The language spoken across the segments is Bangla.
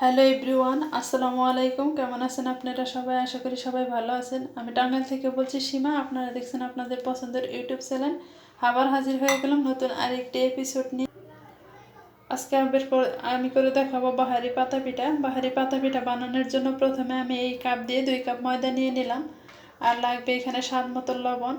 হ্যালো এভরিওয়ান আসসালামু আলাইকুম। কেমন আছেন আপনারা সবাই? আশা করি সবাই ভালো আছেন। আমি টাঙ্গাইল থেকে বলছি সীমা, আপনারা দেখছেন আপনাদের পছন্দের ইউটিউব চ্যানেল। আবার হাজির হয়ে গেলাম নতুন আরেকটি এপিসোড নিয়ে। আজকে আমি আমি করে দেখাবো বাহারি পাতা পিঠা। বাহারি পাতা পিঠা বানানোর জন্য প্রথমে আমি এই কাপ দিয়ে দুই কাপ ময়দা নিয়ে নিলাম। আর লাগবে এখানে স্বাদ মতো লবণ।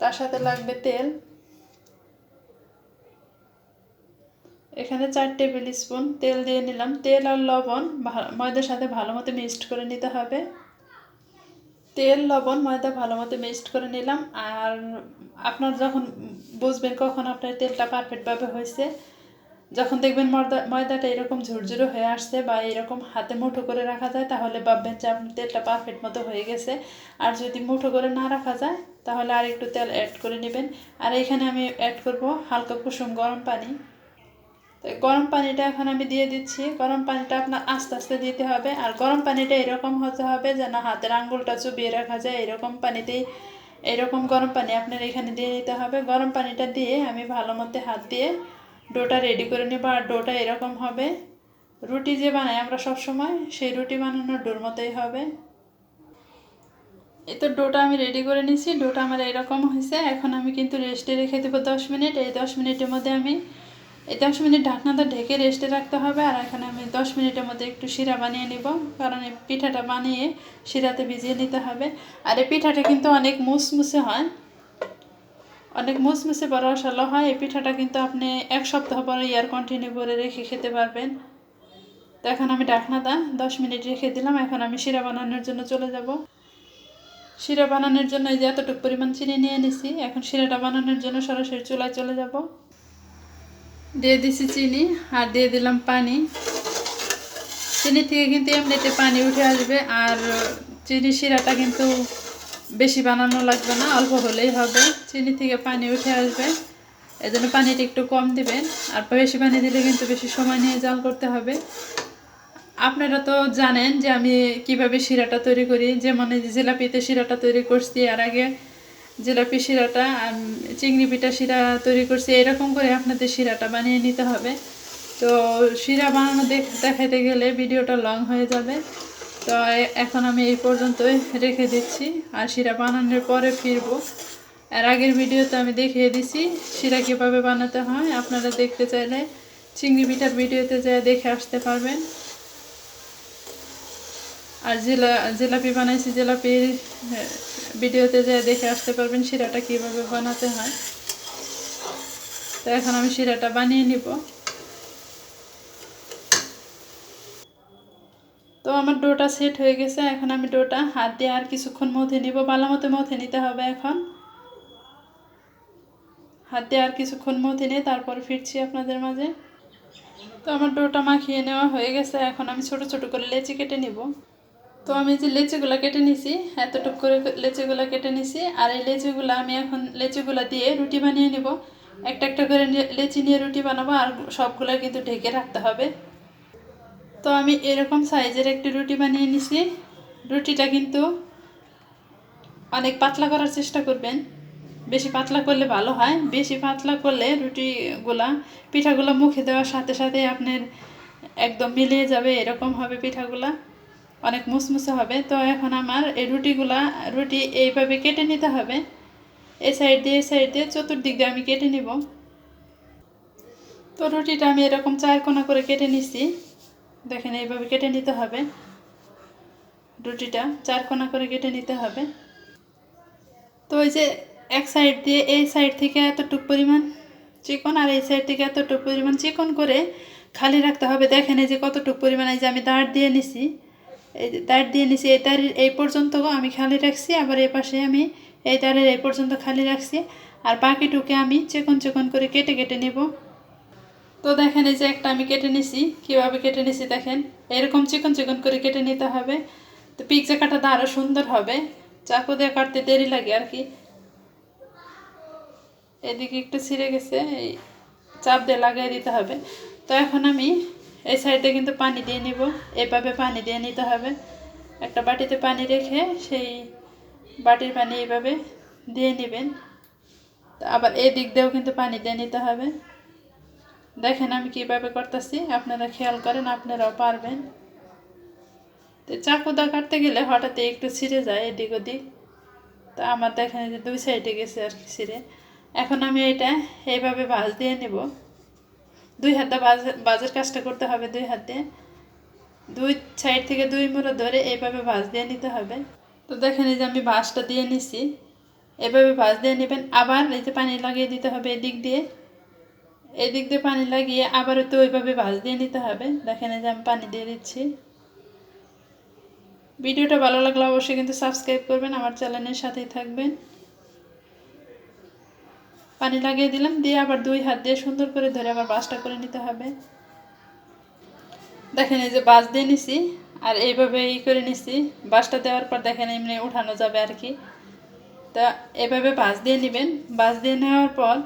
তার সাথে লাগবে তেল। এখানে চার টেবিল স্পুন তেল দিয়ে নিলাম। তেল আর লবণ ময়দার সাথে ভালো মতো মিক্সড করে নিতে হবে। তেল, লবণ, ময়দা ভালো মতো মিক্সড করে নিলাম। আর আপনার যখন বুঝবেন কখন আপনার তেলটা পারফেক্টভাবে হয়েছে, যখন দেখবেন ময়দা, ময়দাটা এরকম ঝুরঝুরে হয়ে আসছে বা এরকম হাতে মুঠো করে রাখা যায়, তাহলে ভাববেন যে আপনার তেলটা পারফেক্ট মতো হয়ে গেছে। আর যদি মুঠো করে না রাখা যায়, তাহলে আর একটু তেল অ্যাড করে নেবেন। আর এখানে আমি অ্যাড করব হালকা কুসুম গরম পানি। তো গরম পানিটা এখন আমি দিয়ে দিচ্ছি। গরম পানিটা আপনার আস্তে আস্তে দিতে হবে। আর গরম পানিটা এরকম হতে হবে যেন হাতের আঙ্গুলটা চুবিয়ে রাখা যায়। এরকম পানিতেই, এরকম গরম পানি আপনার এখানে দিয়ে নিতে হবে। গরম পানিটা দিয়ে আমি ভালো মতো হাত দিয়ে ডোটা রেডি করে নেব। আর ডোটা এরকম হবে। রুটি যে বানাই আমরা সব সময়, সেই রুটি বানানোর ডোর মতোই হবে। এই তো ডোটা আমি রেডি করে নিয়েছি। ডোটা আমার এরকম হয়েছে। এখন আমি কিন্তু রেস্টে রেখে দেবো দশ মিনিট। এই দশ মিনিটের মধ্যে আমি দশ মিনিট ঢাকনাটা ঢেকে রেস্টে রাখতে হবে আর এখানে আমি দশ মিনিটের মধ্যে একটু শিরা বানিয়ে নিব। কারণ এই পিঠাটা বানিয়ে শিরাতে ভিজিয়ে নিতে হবে। আর এই পিঠাটা কিন্তু অনেক মুসমুসে হয়। অনেক মুসমুসে বড় রসালো হয়। এই পিঠাটা কিন্তু আপনি এক সপ্তাহ পরে ইয়ার কন্টিনিউ করে রেখে খেতে পারবেন। তো এখন আমি ঢাকনাটা দশ মিনিট রেখে দিলাম। এখন আমি শিরা বানানোর জন্য চলে যাব। শিরা বানানোর জন্য এই যে এতটুকু পরিমাণ চিনি নিয়ে নিছি। এখন শিরাটা বানানোর জন্য সরাসরি চুলায় চলে যাব। দিয়ে দিছি চিনি আর দিয়ে দিলাম পানি। চিনি থেকে কিন্তু এমনিতে পানি উঠে আসবে আর চিনি শিরাটা কিন্তু বেশি বানানো লাগবে না, অল্প হলেই হবে। চিনি থেকে পানি উঠে আসবে এই জন্য পানিটা একটু কম দিবেন। আর বেশি পানি দিলে কিন্তু বেশি সময় নিয়ে জাল করতে হবে। আপনারা তো জানেন যে আমি কীভাবে শিরাটা তৈরি করি, যেমন জিলাপিতে শিরাটা তৈরি করছি আর আগে জিলাপি শিরাটা চিংড়ি পিঠা শিরা তৈরি করছি। এরকম করে আপনাদের শিরাটা বানিয়ে নিতে হবে। তো শিরা বানানো দেখ দেখাইতে গেলে ভিডিওটা লং হয়ে যাবে। তো এখন আমি এই পর্যন্তই রেখে দিচ্ছি। আর শিরা বানানোর পরে ফিরবো। আর আগের ভিডিওতে আমি দেখিয়ে দিছি শিরা কীভাবে বানাতে হয়। আপনারা দেখতে চাইলে চিংড়ি পিঠার ভিডিওতে যা দেখে আসতে পারবেন। আর জেলা জিলাপি বানাইছি, জিলাপির ভিডিওতে যা দেখে আসতে পারবেন শিরাটা কীভাবে বানাতে হয়। তো এখন আমি শিরাটা বানিয়ে নিব। তো আমার ডোটা সেট হয়ে গেছে, এখন আমি ডোটা হাত দিয়ে আর কিছুক্ষণ মথে নিব। ভালো মতো মথে নিতে হবে এখন। হাত দিয়ে আর কিছুক্ষণ মথে নিয়ে তারপর ফিরছি আপনাদের মাঝে। তো আমার ডোটা মাখিয়ে নেওয়া হয়ে গেছে, এখন আমি ছোট ছোট করে লেচি কেটে নিব। তো আমি যে লেচিগুলো কেটে নিছি, এতটুকু করে লেচিগুলো কেটে নিছি, আর এই লেচিগুলো আমি এখন লেচিগুলো দিয়ে রুটি বানিয়ে নিব। একটা একটা করে লেচি নিয়ে রুটি বানাবো, আর সবগুলো কিন্তু ঢেকে রাখতে হবে। তো আমি এরকম সাইজের একটি রুটি বানিয়ে নিছি। রুটিটা কিন্তু অনেক পাতলা করার চেষ্টা করবেন। বেশি পাতলা করলে ভালো হয়। বেশি পাতলা করলে রুটিগুলা, পিঠাগুলো মুখে দেওয়ার সাথে সাথে আপনার একদম মিলিয়ে যাবে, এরকম হবে পিঠাগুলা। অনেক মুসমুসে হবে। তো এখন আমার এই রুটিগুলা, রুটি এইভাবে কেটে নিতে হবে। এই সাইড দিয়ে এই সাইড দিয়ে চতুর্দিক দিয়ে আমি কেটে নিব। তো রুটিটা আমি এরকম চার কোনা করে কেটে নিছি। দেখেন এইভাবে কেটে নিতে হবে। রুটিটা চার কোনা করে কেটে নিতে হবে। তো ওই যে এক সাইড দিয়ে, এই সাইড থেকে এতটুক পরিমাণ চিকন আর এই সাইড থেকে এতটুকু পরিমাণ চিকন করে খালি রাখতে হবে। দেখেন এই যে কতটুক পরিমাণ এই যে আমি দাঁড় দিয়ে নিছি। যে দিয়ে নিছি, এই দাঁড়ের এই পর্যন্ত আমি খালি রাখছি, আবার এই পাশে আমি এই দাঁড়ের এই পর্যন্ত খালি রাখছি। আর বাকিটুকে আমি চেকন চিকন করে কেটে কেটে নেব। তো দেখেন এই যে একটা আমি কেটে নিছি, কীভাবে কেটে নিছি দেখেন, এরকম চিকন চিকন করে কেটে নিতে হবে। তো পিকজা কাটাটা আরও সুন্দর হবে। চাকু দিয়ে কাটতে দেরি লাগে আর কি। এদিকে একটু ছিঁড়ে গেছে, এই চাপ দিয়ে লাগিয়ে দিতে হবে। তো এখন আমি এই সাইডে কিন্তু পানি দিয়ে নিব। এভাবে পানি দিয়ে নিতে হবে। একটা বাটিতে পানি রেখে সেই বাটির পানি এভাবে দিয়ে নেবেন। আবার এই দিক দিয়েও কিন্তু পানি দিয়ে নিতে হবে। দেখেন আমি কীভাবে করতেছি। আপনারা খেয়াল করেন, আপনারাও পারবেন। তো চাকুদা কাটতে গেলে হঠাৎ একটু ছিঁড়ে যায় এদিক ওদিক। তা আমার দেখেন যে দুই সাইডে গেছে আর কি ছিঁড়ে। এখন আমি এটা এইভাবে ভাজ দিয়ে নেব। দুই হাতে বাজ, বাজের কাজটা করতে হবে দুই হাতে দুই সাইড থেকে দুই মুড়ো ধরে এইভাবে ভাজ দিয়ে নিতে হবে। তো দেখেন এই যে আমি ভাঁজটা দিয়ে নিছি। এভাবে ভাজ দিয়ে নেবেন। আবার এই যে পানি লাগিয়ে দিতে হবে এদিক দিয়ে। এদিক দিয়ে পানি লাগিয়ে আবারও তো ওইভাবে ভাজ দিয়ে নিতে হবে। দেখেন এই যে আমি পানি দিয়ে দিচ্ছি। ভিডিওটা ভালো লাগলে অবশ্যই কিন্তু সাবস্ক্রাইব করবেন। আমার চ্যানেলের সাথেই থাকবেন। পানি লাগিয়ে দিলাম, দিয়ে আবার দুই হাত দিয়ে সুন্দর করে ধরে আবার বাসটা করে নিতে হবে। দেখেন এই যে বাস দিয়ে নিছি, আর এইভাবে ই করে নিছি। বাসটা দেওয়ার পর দেখেন এমনি উঠানো যাবে আর কি। তা এভাবে বাস দিয়ে নেবেন। বাস দিয়ে নেওয়ার পর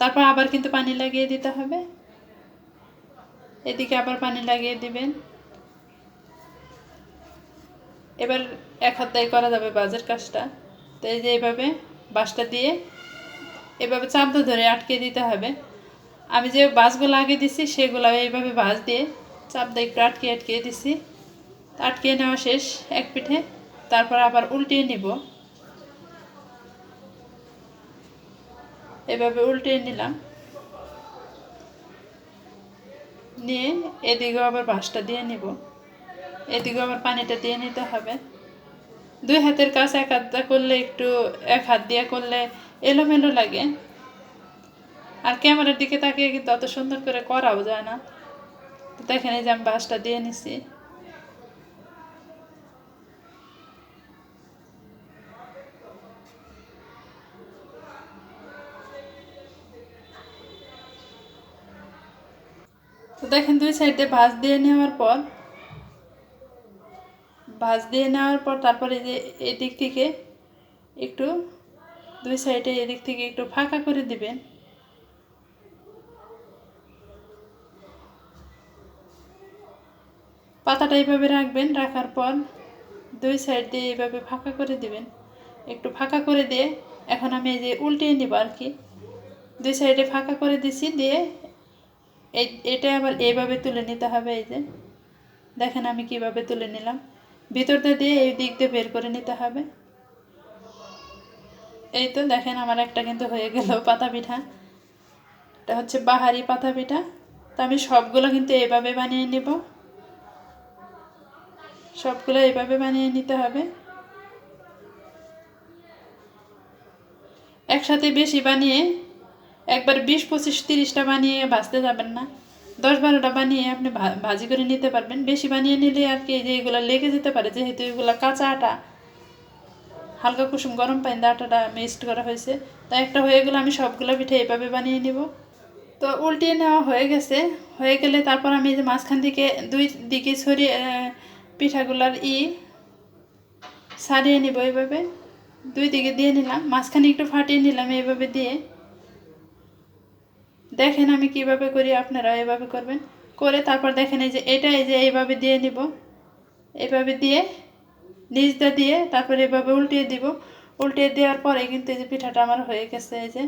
তারপর আবার কিন্তু পানি লাগিয়ে দিতে হবে। এদিকে আবার পানি লাগিয়ে দিবেন। এবার এক হাতায় করা যাবে বাজের কাজটা। তো এই যে এইভাবে বাঁশটা দিয়ে এভাবে চাপ দিয়ে ধরে আটকে দিতে হবে। আমি যে বাসগুলো আগে দিছি সেগুলো এইভাবে বাস দিয়ে চাপ দিয়ে একটু আটকে আটকে দিছি। আটকে নেওয়া শেষ এক পিঠে, তারপর আবার উল্টিয়ে নিব। এভাবে উল্টিয়ে নিলাম। নিয়ে এদিকেও আবার বাঁশটা দিয়ে নিব। এদিকেও আবার পানিটা দিয়ে নিতে হবে। দুই হাতের কাজ এক হাতটা করলে একটু, এক হাত দিয়ে করলে এলোমেলো লাগে। আর ক্যামেরার দিকে তাকিয়ে কিন্তু অত সুন্দর করে করাও যায় না। তো দেখেন এই যে আমি বাঁশটা দিয়ে নিছি। তো দেখেন দুই সাইড ভাঁজ দিয়ে নেওয়ার পর, ভাঁজ দিয়ে নেওয়ার পর তারপরে যে এদিক থেকে একটু দুই সাইডে এদিক থেকে একটু ফাঁকা করে দিবেন। পাতাটা এইভাবে রাখবেন, রাখার পর দুই সাইড দিয়ে এইভাবে ফাঁকা করে দিবেন। একটু ফাঁকা করে দিয়ে, এখন আমি এই যে উল্টিয়ে নিব আর কি। দুই সাইডে ফাঁকা করে দিছি, দিয়ে এটা আবার এইভাবে তুলে নিতে হবে এই যে। দেখেন আমি কীভাবে তুলে নিলাম। ভিতরটা দিয়ে এই দিক দিয়ে বের করে নিতে হবে। এই তো দেখেন আমার একটা কিন্তু হয়ে গেল পাতা পিঠা। এটা হচ্ছে বাহারি পাতা পিঠা। তো আমি সবগুলো কিন্তু এইভাবে বানিয়ে নেব। সবগুলো এইভাবে বানিয়ে নিতে হবে। একসাথে বেশি বানিয়ে একবার বিশ, পঁচিশ, তিরিশটা বানিয়ে ভাজতে যাবেন না। দশ, বারোটা বানিয়ে আপনি ভাজি করে নিতে পারবেন। বেশি বানিয়ে নিলে আর কি যে এগুলো লেগে যেতে পারে, যেহেতু এগুলো কাঁচা আটা। হালকা কুসুম গরম পানি আটাটা মিক্সড করা হয়েছে। তাই একটা হয়ে গেলে আমি সবগুলো পিঠে এইভাবে বানিয়ে নিব। তো উল্টিয়ে নেওয়া হয়ে গেছে। হয়ে গেলে তারপর আমি যে মাঝখান থেকে দুই দিকে ছড়িয়ে পিঠাগুলার ই সারিয়ে নিব এইভাবে দুই দিকে দিয়ে নিলাম। মাঝখানে একটু ফাটিয়ে নিলাম এইভাবে দিয়ে। দেখেন আমি কীভাবে করি আপনারা এভাবে করবেন। করে তারপর দেখেন এই যে এটা এই যে এইভাবে দিয়ে নিব। এভাবে দিয়ে নিচটা দিয়ে তারপরে এভাবে উল্টিয়ে দিব। উল্টিয়ে দেওয়ার পরে কিন্তু এই যে পিঠাটা আমার হয়ে গেছে, এই যে।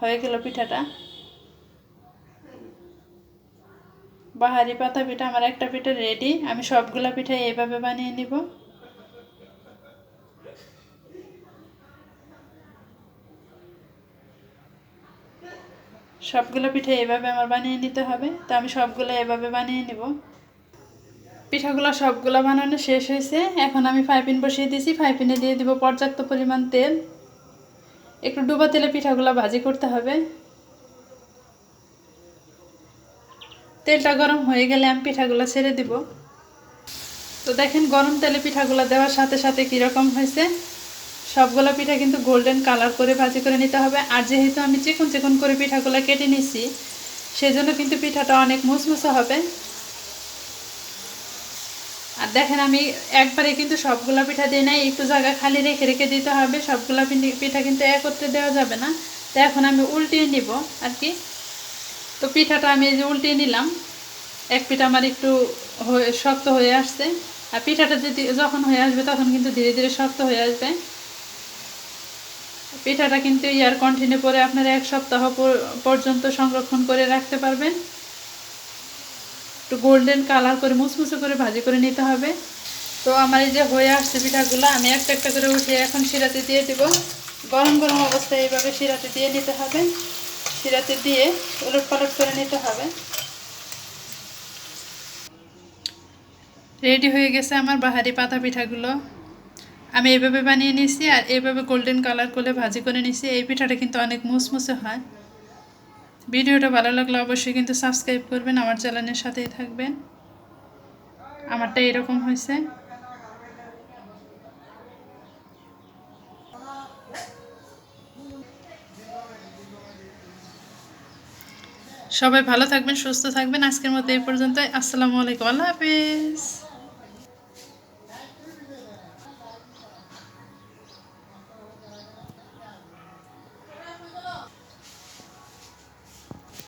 হয়ে গেল পিঠাটা। বাহারি পাতা পিঠা, আমার একটা পিঠা রেডি আমি সবগুলা পিঠা এইভাবে বানিয়ে নিব। সবগুলো পিঠে এভাবে আমার বানিয়ে নিতে হবে। তো আমি সবগুলো এভাবে বানিয়ে নিব। পিঠাগুলো সবগুলো বানানো শেষ হয়েছে। এখন আমি ফাইপিন বসিয়ে দিয়েছি। ফাইপিনে দিয়ে দিব পর্যাপ্ত পরিমাণ তেল। একটু ডুবা তেলে পিঠাগুলো ভাজি করতে হবে। তেলটা গরম হয়ে গেলে আমি পিঠাগুলো ছেড়ে দিব। তো দেখেন গরম তেলে পিঠাগুলো দেওয়ার সাথে সাথে কীরকম হয়েছে। সবগুলো পিঠা কিন্তু গোল্ডেন কালার করে ভাজি করে নিতে হবে। আর যেহেতু আমি চিকন চিকন করে পিঠাগুলো কেটে নিছি সেজন্য কিন্তু পিঠাটা অনেক মুসমুসে হবে। দেখেন আমি একবারে কিন্তু সবগুলা পিঠা দিয়ে নাই, একটু জায়গা খালি রেখে রেখে দিতে হবে সবগুলা পিঠা কিন্তু একত্রে দেওয়া যাবে না। তো এখন আমি উল্টিয়ে নিব আর কি। তো পিঠাটা আমি যে উল্টিয়ে নিলাম, এক পিঠা আমার একটু শক্ত হয়ে আসছে। আর পিঠাটা যদি যখন হয়ে আসবে তখন কিন্তু ধীরে ধীরে শক্ত হয়ে আসবে। পিঠাটা কিন্তু ইয়ার কন্টিনিউ পরে আপনারা এক সপ্তাহ পর- পর্যন্ত সংরক্ষণ করে রাখতে পারবেন। একটু গোল্ডেন কালার করে মুসমুসে করে ভাজি করে নিতে হবে। তো আমার এই যে হয়ে আসছে পিঠাগুলো, আমি একটা একটা করে উঠিয়ে এখন শিরাতে দিয়ে দেব। গরম গরম অবস্থায় এইভাবে শিরাতে দিয়ে নিতে হবে। শিরাতে দিয়ে উলট পালট করে নিতে হবে। রেডি হয়ে গেছে আমার বাহারি পাতা পিঠাগুলো। আমি এইভাবে বানিয়ে নিয়েছি আর এইভাবে গোল্ডেন কালার করে ভাজি করে নিয়েছি। এই পিঠাটা কিন্তু অনেক মুসমুসে হয়। ভিডিওটা ভালো লাগলে অবশ্যই কিন্তু সাবস্ক্রাইব করবেন, আমার চ্যানেলের সাথেই থাকবেন। আমারটা এরকম হয়েছে। সবাই ভালো থাকবেন, সুস্থ থাকবেন। আজকের মতো এই পর্যন্ত আসসালামু আলাইকুম। আল্লাহ হাফিজ।